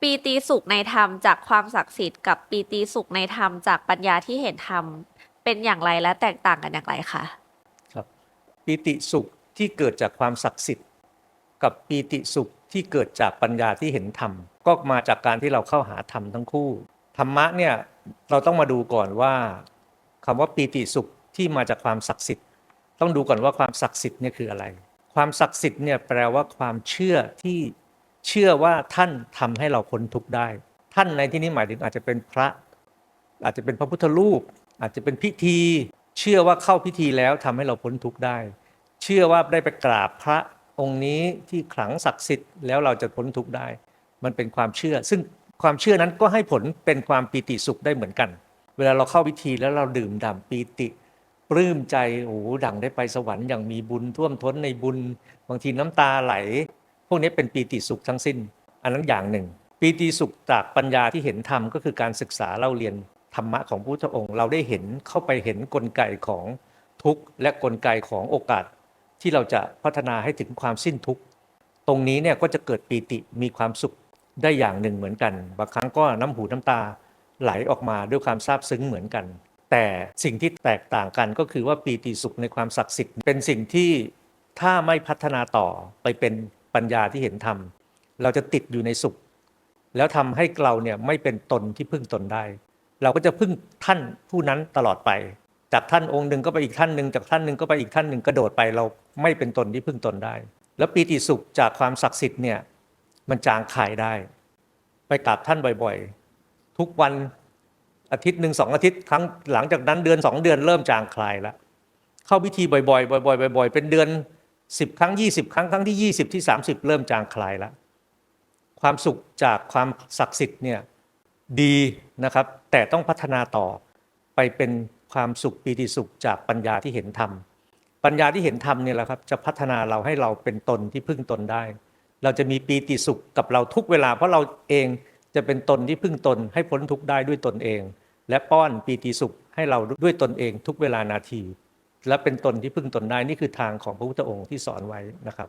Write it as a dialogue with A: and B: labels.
A: ปีติสุขในธรรมจากความศักดิ์สิทธิ์กับปีติสุขในธรรมจากปัญญาที่เห็นธรรมเป็นอย่างไรและแตกต่างกันอย่างไรคะ
B: ครับปีติสุขที่เกิดจากความศักดิ์สิทธิ์ กับปีติสุขที่เกิดจากปัญญาที่เห็นธรรม ก็มาจากการที่เราเข้าหาธรรมทั้งคู่ธรรมะเนี่ยเราต้องมาดูก่อนว่าคำว่าปีติสุขที่มาจากความศักดิ์สิทธิ์ ต้องดูก่อนว่าความศักดิ์สิทธิ์เนี่ยคืออะไร ความศักดิ์สิทธิ์เนี่ยแปลว่าความเชื่อที่ เชื่อว่าท่านทำให้เราพ้นทุกข์ได้ ท่านในที่นี้หมายถึงอาจจะเป็นพระ อาจจะเป็นพระพุทธรูป อาจจะเป็นพิธี เชื่อว่าเข้าพิธีแล้วทำให้เราพ้นทุกข์ได้ เชื่อว่าได้ไปกราบพระองค์นี้ที่ขลังศักดิ์สิทธิ์แล้วเราจะพ้นทุกข์ได้ มันเป็นความเชื่อ ซึ่งความเชื่อนั้นก็ให้ผลเป็นความปีติสุขได้เหมือนกัน เวลาเราเข้าพิธีแล้วเราดื่มด่ำปีติปลื้มใจโอ้ดังได้ไปสวรรค์อย่างมีบุญท่วมท้นในบุญ บางทีน้ำตาไหล พวกนี้เป็นปีติสุขทั้งสิ้น อันนั้นอย่างหนึ่ง ปีติสุขจากปัญญาที่เห็นธรรมก็คือการศึกษาเล่าเรียนธรรมะของพุทธองค์ เราได้เห็นเข้าไปเห็นกลไกของทุกข์ และกลไกของโอกาส ที่เราจะพัฒนาให้ถึงความสิ้นทุกข์ ตรงนี้เนี่ยก็จะเกิดปีติมีความสุขได้อย่างหนึ่งเหมือนกัน บางครั้งก็น้ำหูน้ำตาไหลออกมาด้วยความซาบซึ้งเหมือนกัน แต่สิ่งที่แตกต่างกันก็คือว่าปีติสุขในความศักดิ์สิทธิ์เป็นสิ่งที่ถ้าไม่พัฒนาต่อไปเป็น ปัญญาที่เห็นธรรม เราจะติดอยู่ในสุข แล้วทำให้เราเนี่ยไม่เป็นตนที่พึ่งตนได้ เราก็จะพึ่งท่านผู้นั้นตลอดไป จากท่านองค์หนึ่งก็ไปอีกท่านหนึ่งจากท่านหนึ่งก็ไปอีกท่านหนึ่งกระโดดไปเราไม่เป็นตนที่พึ่งตนได้ แล้วปีติสุขจากความศักดิ์สิทธิ์เนี่ยมันจางคายได้ ไปกราบท่านบ่อยๆ ทุกวันอาทิตย์หนึ่งสองอาทิตย์ครั้งหลังจากนั้นเดือนสองเดือนเริ่มจางคลายแล้วเข้าพิธีบ่อยๆบ่อยๆบ่อยๆ เป็นเดือน สิบครั้งยี่สิบครั้งครั้งที่ยี่สิบที่สามสิบเริ่มจางคลายแล้วความสุขจากความศักดิ์สิทธิ์เนี่ยดีนะครับ แต่ต้องพัฒนาต่อไปเป็นความสุขปีติสุขจากปัญญาที่เห็นธรรมปัญญาที่เห็นธรรมเนี่ยแหละครับจะพัฒนาเราให้เราเป็นตนที่พึ่งตนได้ เราจะมีปีติสุขกับเราทุกเวลา เพราะเราเองจะเป็นตนที่พึ่งตน ให้พ้นทุกได้ด้วยตนเอง และป้อนปีติสุขให้เราด้วยตนเองทุกเวลานาที และเป็นตนที่พึ่งตนได้นี่คือทางของพระพุทธองค์ที่สอนไว้นะครับ